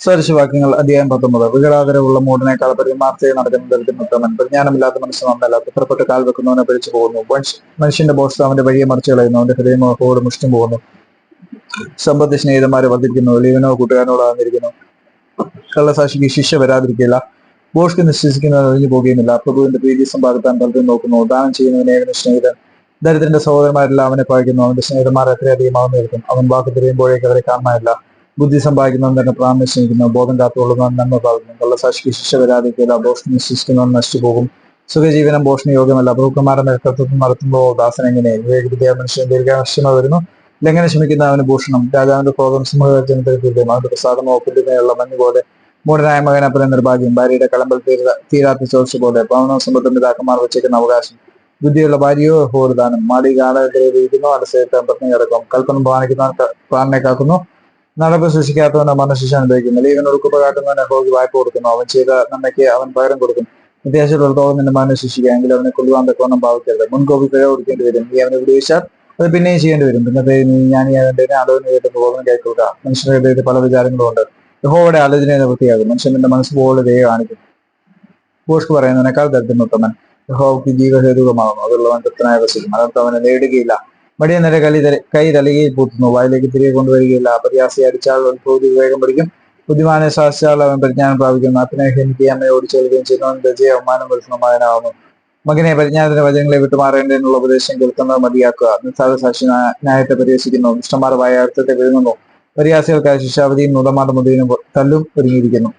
സ്വരശവാക്യങ്ങൾ അധ്യായം പത്തൊമ്പത്. വികടാതരവുള്ള മൂടനേക്കാൾ പരിമാർത്തയെ നടക്കുന്ന ദരിദ്രൻ ഉത്തമൻ പ്രജ്ഞാനമില്ലാത്ത മനുഷ്യൻ നന്നല്ല പുത്രപ്പെട്ട് കാൽ വെക്കുന്നവനെ പിടിച്ചു പോകുന്നു. മനുഷ്യന്റെ ബോസ് അവന്റെ വഴിയെ മറിച്ചു കളയുന്നു. അവന്റെ ഹൃദയം അപ്പോട് മുഷ്ടിം പോകുന്നു. സമ്പത്ത് സ്നേഹിതന്മാരെ വർദ്ധിക്കുന്നു ലീവനോ കൂട്ടുകാരനോട് ആകുന്നിരിക്കുന്നു കള്ളസാക്ഷിക്ക് ശിക്ഷ വരാതിരിക്കില്ല ബോഷ്ക്ക് നിശ്വസിക്കുന്നവൻ ഒഴിഞ്ഞു പോകുകയുമില്ല. പ്രഭുവിന്റെ പ്രീതി സമ്പാദിക്കാൻ പലരും നോക്കുന്നു. ദാനം ചെയ്യുന്നവൻ ഏവനും സ്നേഹിതൻ. ദരിദ്രന്റെ സഹോദരന്മാരെല്ലാം അവനെ പഴിക്കുന്നു അവന്റെ സ്നേഹിതന്മാർ എത്രയധികം അവൻ വാക്ക് തിരിയുമ്പോഴേക്ക് അവരെ കാണാനില്ല ബുദ്ധി സമ്പാദിക്കുന്നവൻ തന്നെ പ്രാണനെ സ്നേഹിക്കുന്നു. ബോധം കാത്തുകൊള്ളുന്നവൻ നന്മ പാകുന്നു കള്ളസാക്ഷിക്ക് ശിക്ഷ വരാതിരിക്കുക നിശ്വസിക്കുന്നവൻ നശിച്ചു പോകും സുഖജീവനം ബോഷണ യോഗ്യമല്ല. പ്രഭുക്കന്മാരുടെ നേതൃത്വം നടത്തുമ്പോൾ ദാസൻ എങ്ങനെ? വിവേകവിദ്യ മനുഷ്യൻ ദീർഘാക്ഷമ വരുന്നു. ലംഘനം ശ്രമിക്കുന്ന അവന് ഭൂഷണം. രാജാവിന്റെ ക്രോധം സിംഹജനത്തിൽ തീർക്കും അവന്റെ പ്രസാദം ഓപ്പിന്റെയുള്ള മഞ്ഞ് പോലെ മൂടനായ മകൻ അപ്പുറം നിർഭാഗ്യം. ഭാര്യയുടെ കളമ്പൽ തീര തീരാത്ത ചോർച്ച പോലെ പവനോ സമ്പത്തും പിതാക്കന്മാർ വെച്ചേക്കുന്ന അവകാശം. ബുദ്ധിയുള്ള ഭാര്യയോ ഹോർദാനം മാടി കാണാതിരിക്കുന്നു അലസയത്തെ പത്നി കിടക്കും കൽപ്പന പാലിക്കുന്നവൻ പ്രാണനെ കാക്കുന്നു. നടപ്പ് സൂക്ഷിക്കാത്തവന് മനഃശിക്ഷ അനുഭവിക്കുന്നു അല്ലെങ്കിൽ ഒടുക്കുപ്പ കാട്ടുന്നവനെ ഹോഗി വായ്പ കൊടുക്കുന്നു. അവൻ ചെയ്ത നന്മയ്ക്ക് അവൻ പകരം കൊടുക്കും. വിദ്യാശികളുടത്തോളം നിന്റെ മകനെ ശിക്ഷിക്കുക എങ്കിൽ അവനെ കൊല്ലുവാൻ തക്കവണ്ണം ഭാവിക്കരുത് മുൻകോപി പിഴ കൊടുക്കേണ്ടി വരും. നീ അവനെ ഉപയോഗിച്ചാൽ അത് പിന്നെയും ചെയ്യേണ്ടി വരും. പിന്നെ നീ ഞാൻ അവന്റെ അളവിന് കേട്ട് പോകുന്ന കേൾക്കുക. മനുഷ്യരുടെ ഹൃദയത്തിൽ പല വിചാരങ്ങളും ഉണ്ട് യഹോവയുടെ ആലോചനയെ നിവൃത്തിയാകും മനുഷ്യന്റെ മനസ്സ് പോലെ ദയ കാണിക്കും. ബോഷ്ക്ക് പറയുന്നതിനേക്കാൾ ദരിദ്രൻ ഉത്തമൻ യഹോവയ്ക്ക് ജീവഹേതുകമാകുന്നു അതുള്ളവൻ തൃപ്തനായ വസിക്കും. അതർത്ഥം അവനെ നേടുകയില്ല. മടിയ നില കലി കൈ തലകയിൽ പൂത്തുന്നു വായിലേക്ക് തിരികെ കൊണ്ടുവരികയില്ല. അപര്യാസി അടിച്ചാൽ ഉത്ഭൂതി വേഗം പഠിക്കും. ബുദ്ധിമാനെ ശാസിച്ചാൽ അവൻ പരിജ്ഞാനം പ്രാപിക്കുന്നു. അപ്പനെ എനിക്ക് അമ്മയെ ഓടിച്ചു കളിക്കുകയും ചെയ്യുന്നവൻ രജയെ അവമാനം വരുത്തുന്ന മകനാവുന്നു. മകനെ പരിജ്ഞാനത്തിന്റെ വചനങ്ങളെ വിട്ടുമാറേണ്ടതിനുള്ള ഉപദേശം കേൾക്കുന്നത് മതിയാക്കുക. നിസ്സാര സാക്ഷി ന്യാ- ന്യായത്തെ പരിഹസിക്കുന്നു. ദുഷ്ടന്മാർ വായ അർത്ഥത്തെ വിഴുങ്ങുന്നു. പരിഹാസികൾക്കായി ശിക്ഷാവധിയും നുടമാരുടെ മുതലും തല്ലും ഒരുങ്ങിയിരിക്കുന്നു.